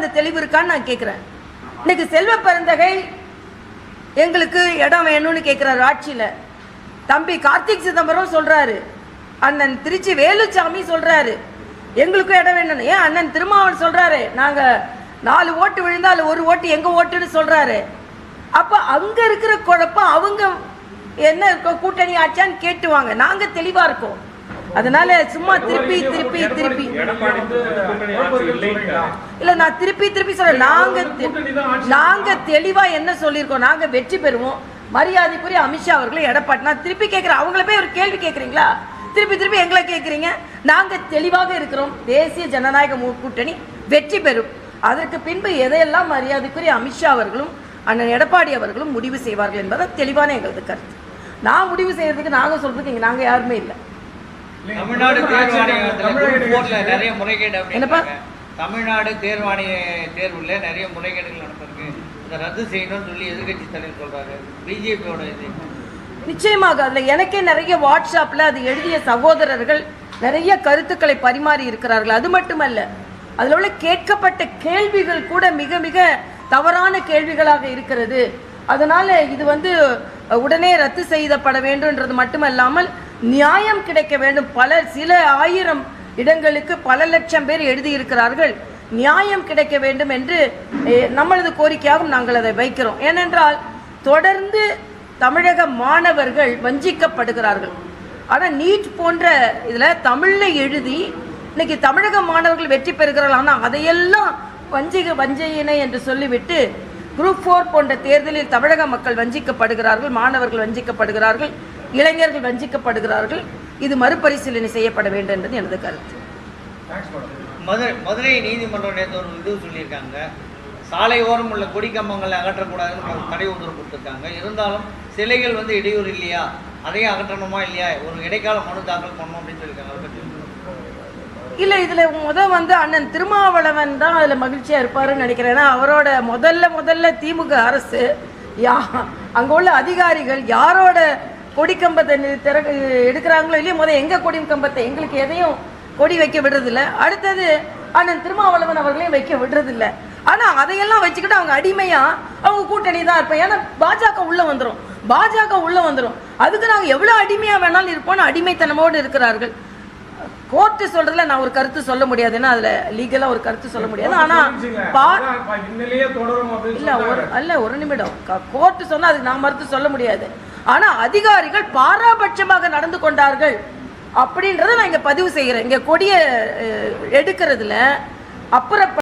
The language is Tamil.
அந்த தெளிவு இருக்கான்னு நான் கேட்குறேன் இன்னைக்கு செல்வ பரந்தகை எங்களுக்கு இடம் வேணும்னு கேட்குறாரு ஆட்சியில். தம்பி கார்த்திக் சிதம்பரம் சொல்கிறாரு அண்ணன் திருச்சி வேலுச்சாமி சொல்கிறாரு எங்களுக்கும் இடம் வேணும்னு. ஏன் அண்ணன் திருமாவன் சொல்கிறாரு நாங்கள் நாலு ஓட்டு விழுந்தால் ஒரு ஓட்டு எங்கள் ஓட்டுன்னு சொல்கிறாரு அப்போ அங்கே இருக்கிற குழப்பம் அவங்க என்ன இருக்கோ கூட்டணி ஆச்சான்னு கேட்டுவாங்க நாங்கள் தெளிவாக இருக்கோம். அதனால சும்மா திருப்பி திருப்பி திருப்பி. இல்ல நான் திருப்பி திருப்பி சொல்றேன். நாங்க நாங்க தெளிவா என்ன சொல்லியிருக்கோம் நாங்க வெற்றி பெறுவோம். மரியாதைக்குரிய அமித்ஷா அவர்களை எடப்பாடி நான் திருப்பி கேட்கிறேன். அவங்கள போய் ஒரு கேள்வி கேட்குறீங்களா? திருப்பி திருப்பி எங்களை கேட்குறீங்க? நாங்கள் தெளிவாக இருக்கிறோம். தேசிய ஜனநாயக கூட்டணி வெற்றி பெறும். அதற்கு பின்பு எதையெல்லாம் மரியாதைக்குரிய அமித்ஷா அவர்களும் அண்ணன் எடப்பாடி அவர்களும் முடிவு செய்வார்கள் என்பதை தெளிவான எங்களது கருத்து. நான் முடிவு செய்கிறதுக்கு நாங்கள் சொல்கிறதுக்கு இங்கே நாங்கள் யாருமே இல்லை. தமிழ்நாடு தேர்வாணையத்துல நிறைய முறைகேடு என்னப்பா? அப்படின்றாங்க தமிழ்நாடு தேர்வாணைய தேர்வுல நிறைய முறைகேடுகள் நடந்திருக்கு. இதை ரத்து செய்யணும்னு சொல்லி எதிர்க்கட்சி தலைவர் சொல்றாரு. பிஜேபியோட இது. நிச்சயமாக அதுல எனக்கே நிறைய வாட்ஸ்அப்ல அது எழுதிய சகோதரர்கள் நிறைய கருத்துக்களை பரிமாறி இருக்கிறார்கள். அது மட்டுமல்ல அதுல உள்ள கேட்கப்பட்ட கேள்விகள் கூட மிக மிக தவறான கேள்விகளாக இருக்கிறது. அதனால இது வந்து உடனே ரத்து செய்யப்பட வேண்டும்ன்றது மட்டுமல்லாமல் நியாயம் கிடைக்க வேண்டும். பல சில ஆயிரம் இடங்களுக்கு பல லட்சம் பேர் எழுதியிருக்கிறார்கள். நியாயம் கிடைக்க வேண்டும் என்று நம்மளது கோரிக்கையாகவும் நாங்கள் அதை வைக்கிறோம். ஏனென்றால் தொடர்ந்து தமிழக மாணவர்கள் வஞ்சிக்கப்படுகிறார்கள். ஆனால் நீட் போன்ற இதில் தமிழில் எழுதி இன்னைக்கு தமிழக மாணவர்கள் வெற்றி பெறுகிறார்கள். ஆனால் அதையெல்லாம் வஞ்சிக வஞ்சையினை என்று சொல்லிவிட்டு குரூப் ஃபோர் போன்ற தேர்தலில் தமிழக மக்கள் வஞ்சிக்கப்படுகிறார்கள் மாணவர்கள் வஞ்சிக்கப்படுகிறார்கள். இளைஞர்கள் வஞ்சிக்கப்படுகிறார்கள். இது மறுபரிசீலனை செய்யப்பட வேண்டும் என்பது எனது கருத்து. மதுரை மதுரை நீதிமன்றம் நேற்று ஒரு இது சொல்லியிருக்காங்க. சாலை ஓரம் உள்ள கொடி கம்பங்களை அகற்றக்கூடாதுன்னு தடை உத்தரவு கொடுத்துருக்காங்க. இருந்தாலும் சிலைகள் வந்து இடையூறு இல்லையா? அதையும் அகற்றணுமா இல்லையா? ஒரு இடைக்கால மனு தாக்கல் பண்ணணும் அப்படின்னு சொல்லியிருக்காங்க. இல்ல இதுல முத வந்து அண்ணன் திருமாவளவன் தான் அதுல மகிழ்ச்சியா இருப்பாருன்னு நினைக்கிறேன். ஏன்னா அவரோட முதல்ல முதல்ல திமுக அரசு யா அங்க உள்ள அதிகாரிகள் யாரோட கொடிக்கம்பத்தை நி- திற எடுக்கிறாங்களோ இல்லையோ முத எங்க கொடி கம்பத்தை? எங்களுக்கு எதையும் கொடி வைக்க விடுறதில்ல. அடுத்தது அண்ணன் திருமாவளவன் அவர்களையும் வைக்க விடுறதில்ல. ஆனா அதையெல்லாம் வச்சுக்கிட்டு அவங்க அடிமையா அவங்க கூட்டணி தான் இருப்போம். ஏன்னா பாஜக உள்ள வந்துரும். பாஜக உள்ள வந்துரும். அதுக்கு நாங்க எவ்வளவு அடிமையா வேணாலும் இருப்போம்னு அடிமைத்தனமோடு இருக்கிறார்கள். கோர்ட்டு சொல்றதுல நான் ஒரு கருத்து சொல்ல முடியாது. ஏன்னா அதுல லீகலா ஒரு கருத்து சொல்ல முடியாது. ஆனா இல்ல ஒரு. அல்ல ஒரு நிமிடம். கோர்ட்டு சொன்னா அதுக்கு நான் மறுத்து சொல்ல முடியாது. ஆனால் அதிகாரிகள் பாராபட்சமாக நடந்து கொண்டார்கள் அப்படின்றத நான் இங்கே பதிவு செய்கிறேன். இங்கே கொடியை எடுக்கிறதுல அப்புறம்